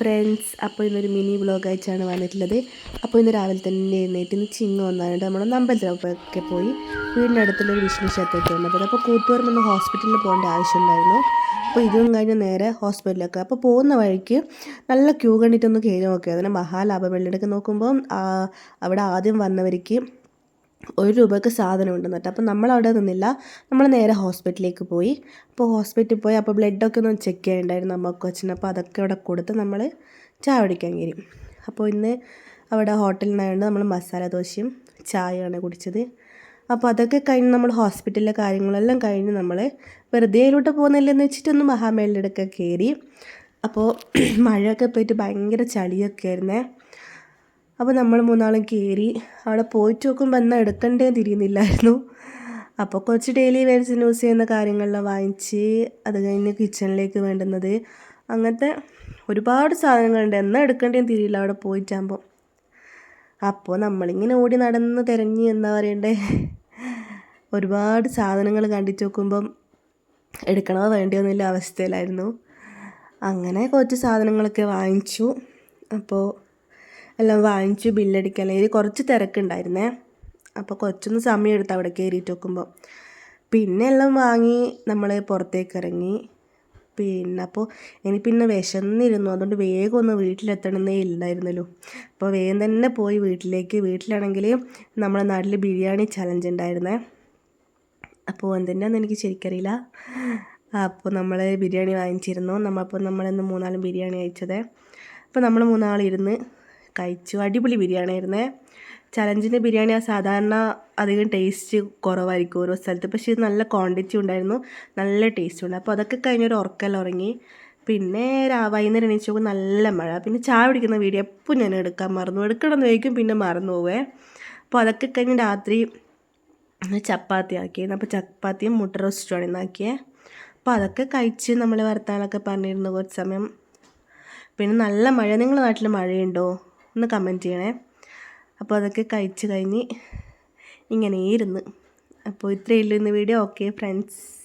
Friends അപ്പോൾ ഇന്നൊരു mini vlog ആയിട്ടാണ് വന്നിട്ടുള്ളത്. അപ്പോൾ ഇന്ന് രാവിലെ തന്നെ എഴുന്നേറ്റ് ഇന്ന് ചിങ്ങ വന്നാണ് നമ്മൾ അമ്പലത്തിലൊക്കെ പോയി വീടിന്റെ അടുത്തുള്ളൊരു വിഷ്ണു ക്ഷേത്രത്തിൽ വന്നത്. അപ്പോൾ കൂത്തുപറമ്പ് ഹോസ്പിറ്റലിൽ പോകേണ്ട ആവശ്യമുണ്ടായിരുന്നു. അപ്പോൾ ഇതും കഴിഞ്ഞ് നേരെ ഹോസ്പിറ്റലിലൊക്കെ അപ്പോൾ പോകുന്ന വഴിക്ക് നല്ല ക്യൂ കണ്ടിട്ടൊന്ന് കയറി നോക്കി അതിന് മഹാലാഭം. വെള്ളിയെടുക്ക് നോക്കുമ്പോൾ അവിടെ ആദ്യം വന്നവർക്ക് ഒരു രൂപയ്ക്ക് സാധനം ഉണ്ടെന്ന് കേട്ടോ. അപ്പോൾ നമ്മൾ അവിടെ നിന്നില്ല. നമ്മൾ നേരെ ഹോസ്പിറ്റലിലേക്ക് പോയി. അപ്പോൾ ഹോസ്പിറ്റലിൽ പോയി. അപ്പോൾ ബ്ലഡൊക്കെ ഒന്ന് ചെക്ക് ചെയ്യണ്ടായിരുന്നു നമുക്ക് വെച്ചിന് അപ്പോൾ അതൊക്കെ അവിടെ കൊടുത്ത് നമ്മൾ ചായ കുടിക്കാൻ കയറി. അപ്പോൾ ഇന്ന് അവിടെ ഹോട്ടലിൽ നിന്നായതുകൊണ്ട് നമ്മൾ മസാല ദോശയും ചായയാണ് കുടിച്ചത്. അപ്പോൾ അതൊക്കെ കഴിഞ്ഞ് നമ്മൾ ഹോസ്പിറ്റലിലെ കാര്യങ്ങളെല്ലാം കഴിഞ്ഞ് നമ്മൾ വെറുതെ അതിലോട്ട് പോകുന്നില്ലെന്ന് വെച്ചിട്ടൊന്ന് മഹാമേളിലൊക്കെ കയറി. അപ്പോൾ മഴയൊക്കെ പോയിട്ട് ഭയങ്കര ചളിയൊക്കെ ആയിരുന്നേ. അപ്പോൾ നമ്മൾ മൂന്നാളും കയറി അവിടെ പോയിട്ട് നോക്കുമ്പോൾ എന്നാൽ എടുക്കണ്ടേ തിരിയുന്നില്ലായിരുന്നു. അപ്പോൾ കുറച്ച് ഡെയിലി വെയർസ് യൂസ് ചെയ്യുന്ന കാര്യങ്ങളെല്ലാം വാങ്ങിച്ച് അത് കഴിഞ്ഞ് കിച്ചണിലേക്ക് വേണ്ടുന്നത്. അങ്ങനത്തെ ഒരുപാട് സാധനങ്ങളുണ്ട്. എന്നാൽ എടുക്കേണ്ടേ തിരിയില്ല അവിടെ പോയിട്ടാകുമ്പോൾ അപ്പോൾ നമ്മളിങ്ങനെ ഓടി നടന്ന് തിരഞ്ഞ് എന്താ പറയണ്ടേ? ഒരുപാട് സാധനങ്ങൾ കണ്ടിട്ട് നോക്കുമ്പം എടുക്കണോ വേണ്ടിയൊന്നുമില്ല അവസ്ഥയിലായിരുന്നു. അങ്ങനെ കുറച്ച് സാധനങ്ങളൊക്കെ വാങ്ങിച്ചു. അപ്പോൾ എല്ലാം വാങ്ങിച്ചു ബില്ലടിക്കാൻ ഇത് കുറച്ച് തിരക്കുണ്ടായിരുന്നേ. അപ്പോൾ കുറച്ചൊന്ന് സമയം എടുത്ത് അവിടെ കയറിയിട്ട് നോക്കുമ്പോൾ പിന്നെ എല്ലാം വാങ്ങി നമ്മൾ പുറത്തേക്ക് ഇറങ്ങി. പിന്നെ അപ്പോൾ ഇനി പിന്നെ വിശന്നിരുന്നു. അതുകൊണ്ട് വേഗം ഒന്ന് വീട്ടിലെത്തണമെന്നേ ഇല്ലായിരുന്നല്ലോ. അപ്പോൾ വേഗം തന്നെ പോയി വീട്ടിലേക്ക്. വീട്ടിലാണെങ്കിൽ നമ്മളെ നാട്ടിൽ ബിരിയാണി ചലഞ്ച് ഉണ്ടായിരുന്നേ. അപ്പോൾ എന്തിനാന്ന് എനിക്ക് ശരിക്കറിയില്ല. അപ്പോൾ നമ്മൾ ബിരിയാണി വാങ്ങിച്ചിരുന്നു. നമ്മളപ്പോൾ നമ്മളിന്ന് മൂന്നാളും ബിരിയാണി കഴിച്ചത്. അപ്പോൾ നമ്മൾ മൂന്നാളിരുന്ന് കഴിച്ചു. അടിപൊളി ബിരിയാണി ആയിരുന്നേ. ചലഞ്ചിന്റെ ബിരിയാണി ആ സാധാരണ അധികം ടേസ്റ്റ് കുറവായിരിക്കും ഓരോ സ്ഥലത്ത്. പക്ഷേ ഇത് നല്ല ക്വാണ്ടിറ്റി ഉണ്ടായിരുന്നു. നല്ല ടേസ്റ്റ് ഉണ്ട്. അപ്പോൾ അതൊക്കെ കഴിഞ്ഞൊരു ഉറക്കെല്ലാം ഉറങ്ങി. പിന്നെ വൈകുന്നേരം എണീച്ച് നോക്കും നല്ല മഴ. പിന്നെ ചായ പിടിക്കുന്ന വീഡിയോ എപ്പോൾ ഞാൻ എടുക്കാൻ മറന്നു. എടുക്കണമെന്ന് ചോദിക്കും പിന്നെ മറന്നു പോവേ. അപ്പോൾ അതൊക്കെ കഴിഞ്ഞ് രാത്രി ചപ്പാത്തി ആക്കിയിരുന്നു. അപ്പോൾ ചപ്പാത്തിയും മുട്ട റോസ്റ്റുമാണ് ഇന്നാക്കിയേ. അപ്പോൾ അതൊക്കെ കഴിച്ച് നമ്മൾ വർത്താനൊക്കെ പറഞ്ഞിരുന്നു കുറച്ച് സമയം. പിന്നെ നല്ല മഴ. നിങ്ങളുടെ നാട്ടിൽ മഴയുണ്ടോ? ഒന്ന് കമന്റ് ചെയ്യണേ. അപ്പോൾ അതൊക്കെ കഴിച്ച് കഴിഞ്ഞ് ഇങ്ങനെ ഇരുന്ന് അപ്പോൾ ഇത്രയേ ഉള്ളൂ ഇന്ന് വീഡിയോ ഓക്കെ ഫ്രണ്ട്സ്